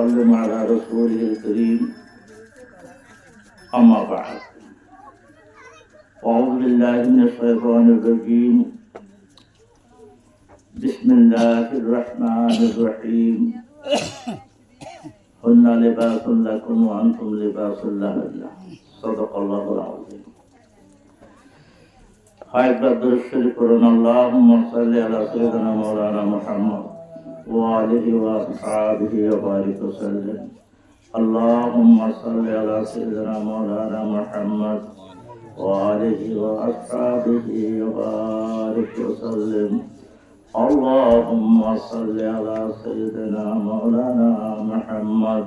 وسلم على رسوله الكريم. أما بعد. أعوذ بالله من الشيطان الرجيم. بسم الله الرحمن الرحيم. هن لباس لكم وأنتم لباس لهن صدق الله العظيم. هاي بدر الشريف اللهم صل على سيدنا مولانا محمد وآله وأصحابه وبارك وسلم. اللهم صل على سيدنا مولانا محمد وآله وأصحابه وبارك وسلم. اللهم صل على سيدنا مولانا محمد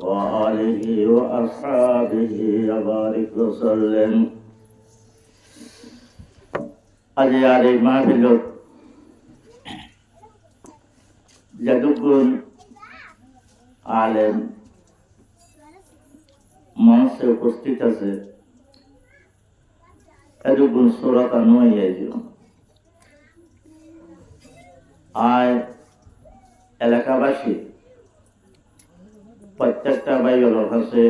وآله وأصحابه وبارك وسلم. أجي علي ما في যতক্ষণ আলেম মঞ্চে উপস্থিত আছে, এতক্ষণ সুরত আনুয়াইয়াছিল আর এলাকাবাসী প্রত্যেকটা বাইবেলের কাছে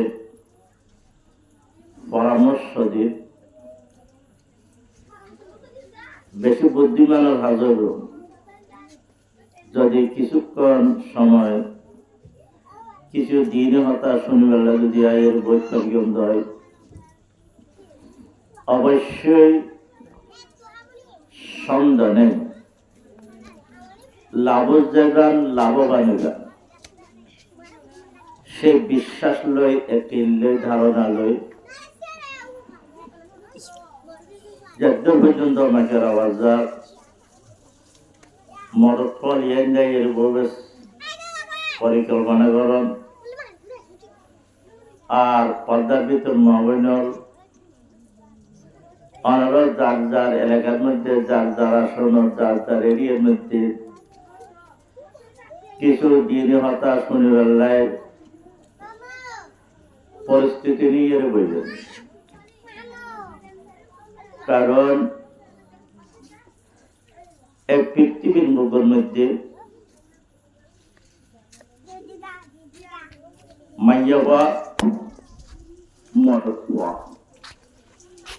পরামর্শ দিন বেশি বুদ্ধিমানের হাজর যদি কিছুক্ষণ সময়, কিছু দিন হতা শনিবেলা যদি আয়ের বৈঠক হয়, অবশ্যই সন্ধানে লাভ জাগান লাভবান সে বিশ্বাস লয় একটি লয় ধারণা লয় যদ্দূর পর্যন্ত মাকের আওয়াজ মদত ফল ইয়ান প্রবেশ পরিকল্পনা করন। আর পর্দার ভিতর মহাবৈনল অনারা যার যার এলাকার মধ্যে, যার যার আসন, যার যার এরিয়ার মধ্যে কিছু দিন হতা শনিবেলায় পরিস্থিতি নিয়ে বললেন কারণ এক পৃথিবীর মুখের মধ্যে মাইয়া বা মদত